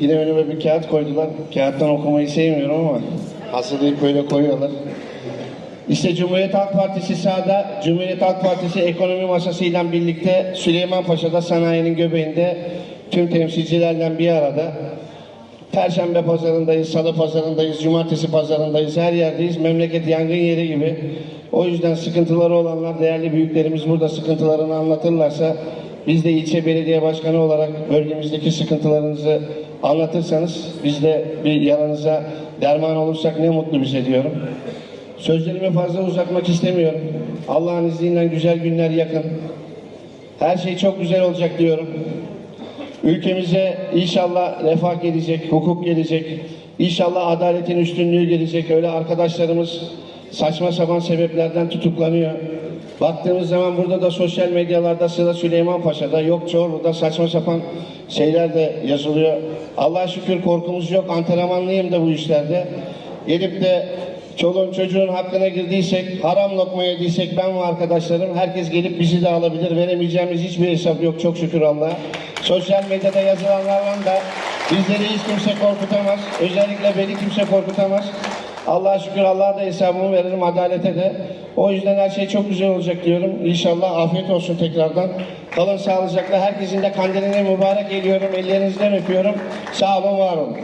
Yine önüme bir kağıt koydular. Kağıttan okumayı sevmiyorum ama hazırlayıp böyle koyuyorlar. İşte Cumhuriyet Halk Partisi sahada, Cumhuriyet Halk Partisi ekonomi masasıyla birlikte Süleymanpaşa'da sanayinin göbeğinde tüm temsilcilerle bir arada. Perşembe pazarındayız, salı pazarındayız, cumartesi pazarındayız, her yerdeyiz. Memleket yangın yeri gibi. O yüzden sıkıntıları olanlar, değerli büyüklerimiz burada sıkıntılarını anlatırlarsa biz de ilçe belediye başkanı olarak bölgemizdeki sıkıntılarınızı anlatırsanız biz de bir yanınıza derman olursak ne mutlu bize diyorum. Sözlerimi fazla uzatmak istemiyorum. Allah'ın izniyle güzel günler yakın. Her şey çok güzel olacak diyorum. Ülkemize inşallah refah gelecek, hukuk gelecek. İnşallah adaletin üstünlüğü gelecek. Öyle arkadaşlarımız saçma sapan sebeplerden tutuklanıyor. Baktığımız zaman burada da sosyal medyalarda sıra Süleyman Paşa'da yok Çorlu'da saçma sapan şeyler de yazılıyor. Allah'a şükür korkumuz yok. Antrenmanlıyım da bu işlerde. Gelip de çoluğun çocuğun hakkına girdiysek, haram lokma yediysek ben ve arkadaşlarım herkes gelip bizi de alabilir. Veremeyeceğimiz hiçbir hesap yok çok şükür Allah'a. Sosyal medyada yazılanlarla da bizleri hiç kimse korkutamaz. Özellikle beni kimse korkutamaz. Allah'a şükür Allah'a da hesabımı veririm adalete de. O yüzden her şey çok güzel olacak diyorum. İnşallah afiyet olsun tekrardan. Kalın sağlıcakla. Herkesin de kandilini mübarek ediyorum. Ellerinizden öpüyorum. Sağ olun, var olun.